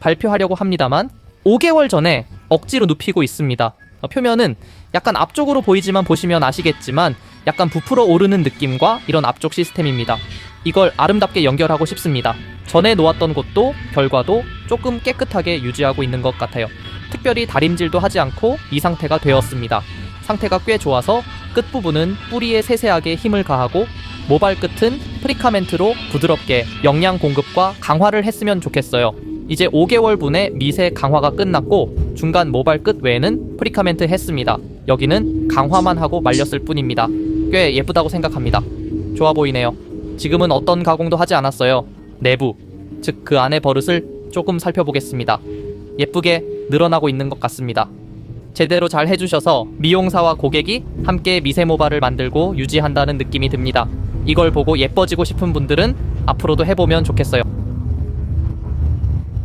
발표하려고 합니다만 5개월 전에 억지로 눕히고 있습니다. 어, 표면은 약간 앞쪽으로 보이지만 보시면 아시겠지만 약간 부풀어 오르는 느낌과 이런 앞쪽 시스템입니다. 이걸 아름답게 연결하고 싶습니다. 전에 놓았던 곳도 결과도 조금 깨끗하게 유지하고 있는 것 같아요. 특별히 다림질도 하지 않고 이 상태가 되었습니다. 상태가 꽤 좋아서 끝부분은 뿌리에 세세하게 힘을 가하고 모발 끝은 프리카멘트로 부드럽게 영양 공급과 강화를 했으면 좋겠어요. 이제 5개월 분의 미세 강화가 끝났고 중간 모발 끝 외에는 프리카멘트 했습니다. 여기는 강화만 하고 말렸을 뿐입니다. 꽤 예쁘다고 생각합니다. 좋아 보이네요. 지금은 어떤 가공도 하지 않았어요. 내부, 즉 그 안의 버릇을 조금 살펴보겠습니다. 예쁘게 늘어나고 있는 것 같습니다. 제대로 잘 해주셔서 미용사와 고객이 함께 미세 모발을 만들고 유지한다는 느낌이 듭니다. 이걸 보고 예뻐지고 싶은 분들은 앞으로도 해보면 좋겠어요.